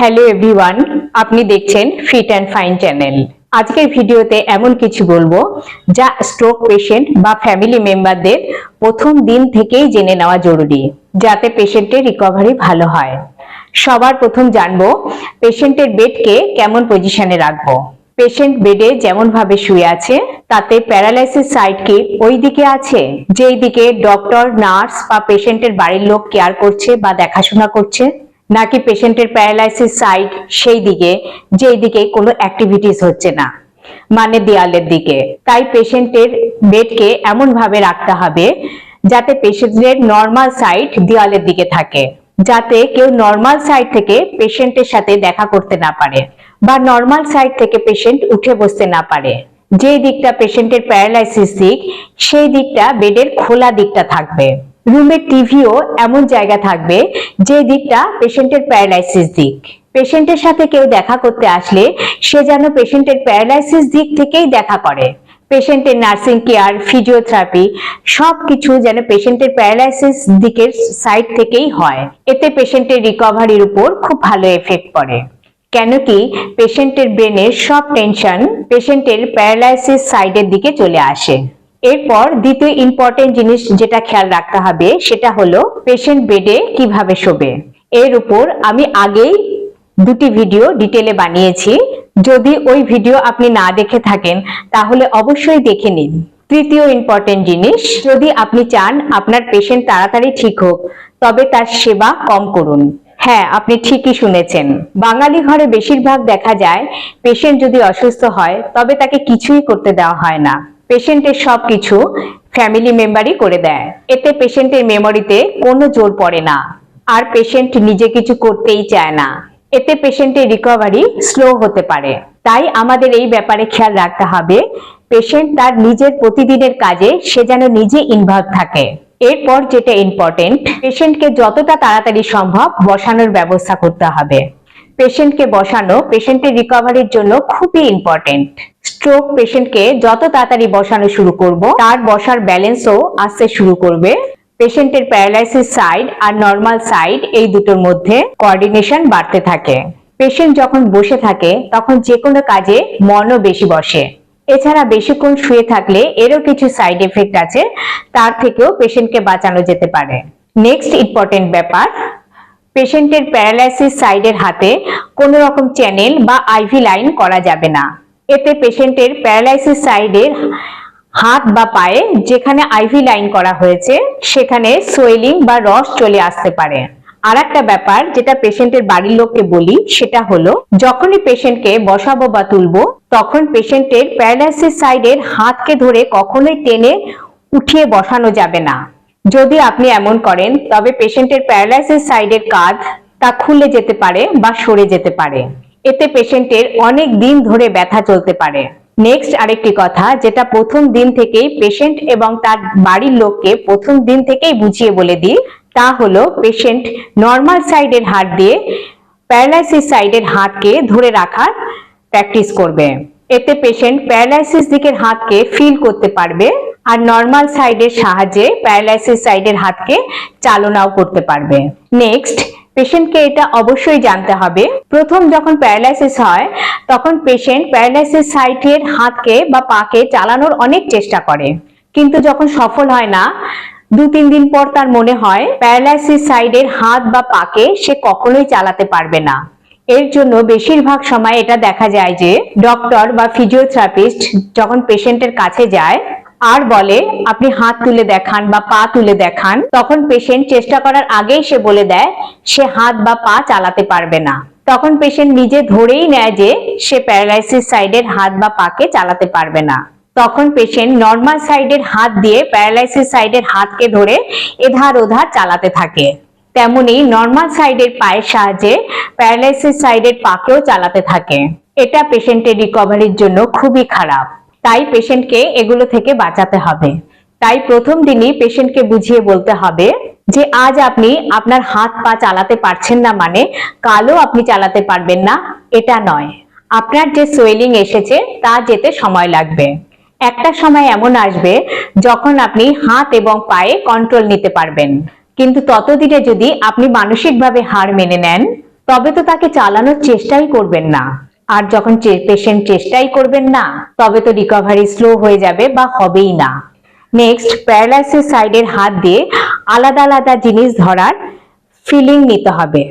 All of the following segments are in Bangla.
হ্যালো এভরিওয়ান আপনি দেখছেন ফিট অ্যান্ড ফাইন চ্যানেল আজকের ভিডিওতে এমন কিছু বলব যা স্ট্রোক পেশেন্ট বা ফ্যামিলি মেম্বারদের প্রথম দিন থেকেই জেনে নেওয়া জরুরি, যাতে পেশেন্টের রিকভারি ভালো হয়। সবার প্রথম জানব পেশেন্টের বেডকে কেমন পজিশনে রাখব। পেশেন্ট বেডে যেমন ভাবে শুয়ে আছে, তাতে প্যারালাইসিস সাইড কি ওই দিকে আছে? যেই দিকে ডক্টর নার্স বা পেশেন্টের বাড়ির লোক কেয়ার করছে বা দেখাশোনা করছে? নাকি পেশেন্টের প্যারালাইসিস সাইড সেই দিকে, যেই দিকে কোনো অ্যাক্টিভিটিস হচ্ছে না মানে দেয়ালের দিকে। তাই পেশেন্টের বেডকে এমন ভাবে রাখতে হবে যাতে পেশেন্টের নর্মাল সাইড দেয়ালের দিকে থাকে, যাতে কেউ নর্মাল সাইড থেকে পেশেন্টের সাথে দেখা করতে না পারে বা নর্মাল সাইড থেকে পেশেন্ট উঠে বসতে না পারে। যে দিকটা পেশেন্টের প্যারালাইসিস দিক, সেই দিকটা বেডের খোলা দিকটা থাকবে। রুমের টিভিও এমন জায়গা থাকবে যে দিকটা পেশেন্টের প্যারালাইসিস দিক। পেশেন্টের সাথে কেউ দেখা করতে আসলে সে যেন পেশেন্টের প্যারালাইসিস দিক থেকেই দেখা করে। পেশেন্টের নার্সিং কেয়ার ফিজিওথেরাপি সবকিছু যেন পেশেন্টের প্যারালাইসিস দিকের সাইড থেকেই হয়। এতে পেশেন্টের রিকভারির উপর খুব ভালো এফেক্ট পড়ে। কেন কি পেশেন্টের ব্রেনের সব টেনশন পেশেন্টের প্যারালাইসিস সাইডের দিকে চলে আসে। এরপর দ্বিতীয় ইম্পর্টেন্ট জিনিস যেটা খেয়াল রাখতে হবে, সেটা হলো পেশেন্ট বেডে কীভাবে শোবে। এর উপর আমি আগেই দুটি ভিডিও ডিটেলে বানিয়েছি। যদি ওই ভিডিও আপনি না দেখে থাকেন, তাহলে অবশ্যই দেখে নিন। তৃতীয় ইম্পর্টেন্ট জিনিস, যদি আপনি চান আপনার পেশেন্ট তাড়াতাড়ি ঠিক হোক, তবে তার সেবা কম করুন। হ্যাঁ আপনি ঠিকই শুনেছেন। বাঙালি ঘরে বেশিরভাগ দেখা যায় পেশেন্ট যদি অসুস্থ হয়, তবে তাকে কিছুই করতে দেওয়া হয় না। পেশেন্টের সবকিছু ফ্যামিলি মেম্বারই করে দেয়। এতে পেশেন্টের মেমোরিতে কোনো জোর পড়ে না। আর পেশেন্ট নিজে কিছু করতেই চায় না। এতে পেশেন্টের রিকভারি স্লো হতে পারে। তাই আমাদের এই ব্যাপারে খেয়াল রাখতে হবে পেশেন্ট তার নিজের প্রতিদিনের কাজে সে যেন নিজে ইনভলভ থাকে। এরপর যেটা ইম্পর্টেন্ট পেশেন্টকে যতটা তাড়াতাড়ি সম্ভব বসানোর ব্যবস্থা করতে হবে। পেশেন্টকে বসানো পেশেন্টের রিকভারির জন্য খুবই ইম্পর্টেন্ট স্ট্রোক পেশেন্টকে যত তাড়াতাড়ি বসানো শুরু করব, তার বসার ব্যালেন্সও আসতে শুরু করবে। পেশেন্টের প্যারালাইসিস সাইড আর নর্মাল সাইড এই দুটোর মধ্যে কোঅর্ডিনেশন বাড়তে থাকে। পেশেন্ট যখন বসে থাকে, তখন যে কোনো কাজে মনও বেশি বসে। এছাড়া বেশিক্ষণ শুয়ে থাকলে এরও কিছু সাইড এফেক্ট আছে, তার থেকেও পেশেন্টকে বাঁচানো যেতে পারে। নেক্সট ইম্পর্টেন্ট ব্যাপার পেশেন্টের প্যারালাইসিস সাইডের হাতে কোনো রকম চ্যানেল বা আইভি লাইন করা যাবে না। এতে পেশেন্টের প্যারালাইসিস সাইডের হাত বা পায়ে যেখানে আইভি লাইন করা হয়েছে, সেখানে সোয়েলিং বা রস চলে আসতে পারে। আর একটা ব্যাপার যেটা পেশেন্টের বাড়ির লোককে বলি, সেটা হলো যখনই পেশেন্টকে বসাবো বা তুলবো, তখন পেশেন্টের প্যারালাইসিস সাইডের হাতকে ধরে কখনোই টেনে উঠিয়ে বসানো যাবে না। যদি আপনি এমন করেন, তবে পেশেন্টের প্যারালাইসিস সাইডের কাঁধ তা খুলে যেতে পারে বা সরে যেতে পারে। এতে পেশেন্টের অনেক দিন ধরে ব্যথা চলতে পারে। নেক্সট আরেকটি কথা, যেটা প্রথম দিন থেকেই পেশেন্ট এবং তার বাড়ির লোককে প্রথম দিন থেকেই বুঝিয়ে বলে দিই, তা হলো পেশেন্ট নর্মাল সাইডের হাত দিয়ে প্যারালাইসিস সাইডের হাতকে ধরে রাখার প্র্যাকটিস করবে। এতে পেশেন্ট প্যারালাইসিস দিকের হাতকে ফিল করতে পারবে আর নর্মাল সাইডের সাহায্যে প্যারালাইসিস সাইডের হাতকে চালনাও করতে পারবে। নেক্সট পেশেন্টকে এটা অবশ্যই জানতে হবে। প্রথম যখন প্যারালাইসিস হয়, তখন পেশেন্ট প্যারালাইসিস সাইডের হাতকে বা পাকে চালানোর অনেক চেষ্টা করে। কিন্তু যখন সফল হয় না দু তিন দিন পর তার মনে হয় প্যারালাইসিস সাইডের হাত বা পাকে সে কখনোই চালাতে পারবে না। এর জন্য বেশিরভাগ সময় এটা দেখা যায় যে ডক্টর বা ফিজিওথেরাপিস্ট যখন পেশেন্টের কাছে যায় আর বলে, আপনি হাত তুলে দেখান বা পা তুলে দেখান। তখন পেশেন্ট চেষ্টা করার আগেই সে বলে দেয়, সে হাত বা পা চালাতে পারবে না। তখন পেশেন্ট নিজে ধরেই নেয় যে, সে প্যারালাইসিস সাইডের হাত বা পাকে চালাতে পারবে না। তখন পেশেন্ট নর্মাল সাইডের হাত দিয়ে প্যারালাইসিস সাইডের হাতকে ধরে এধার ওধার চালাতে থাকে। তেমনি নর্মাল সাইডের পায়ের সাহায্যে প্যারালাইসিস সাইডের পাকেও চালাতে থাকে। এটা পেশেন্টের রিকভারির জন্য খুবই খারাপ। তাই পেশেন্টকে এগুলো থেকে বাঁচাতে হবে। তাই প্রথম দিনই পেশেন্টকে বুঝিয়ে বলতে হবে যে, আজ আপনি আপনার হাত পা চালাতে পারছেন না মানে কালও আপনি চালাতে পারবেন না, এটা নয়। আপনার যে সোয়েলিং এসেছে, তা যেতে সময় লাগবে। একটা সময় এমন আসবে যখন আপনি হাত এবং পায়ে কন্ট্রোল নিতে পারবেন। কিন্তু ততদিনে যদি আপনি মানসিকভাবে হার মেনে নেন, তবে তো তাকে চালানোর চেষ্টাই করবেন না। আর যখন পেশেন্ট চেষ্টাই করবেন না, তবে তো রিকভারি স্লো হয়ে যাবে বা হবেই না। নেক্সট প্যারালাইসিস সাইডের হাত দিয়ে আলাদা আলাদা জিনিস ধরার ফিলিং নিতে হবে।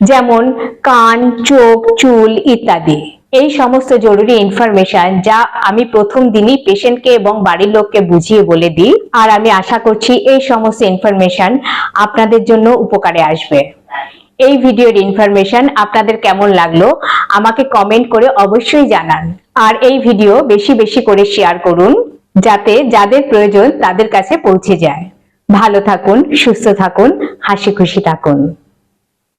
যেমন কান, চোখ, চুল ইত্যাদি। এই সমস্ত জরুরি ইনফরমেশন যা আমি প্রথম দিনই পেশেন্টকে এবং বাড়ির লোককে বুঝিয়ে বলে দিই। আর আমি আশা করছি এই সমস্ত ইনফরমেশন আপনাদের জন্য উপকারে আসবে। এই ভিডিওর ইনফরমেশন আপনাদের কেমন লাগল, আমাকে কমেন্ট করে অবশ্যই জানান। আর এই ভিডিও বেশি বেশি করে শেয়ার করুন, যাতে যাদের প্রয়োজন তাদের কাছে পৌঁছে যায়। ভালো থাকুন, সুস্থ থাকুন, হাসি খুশি থাকুন।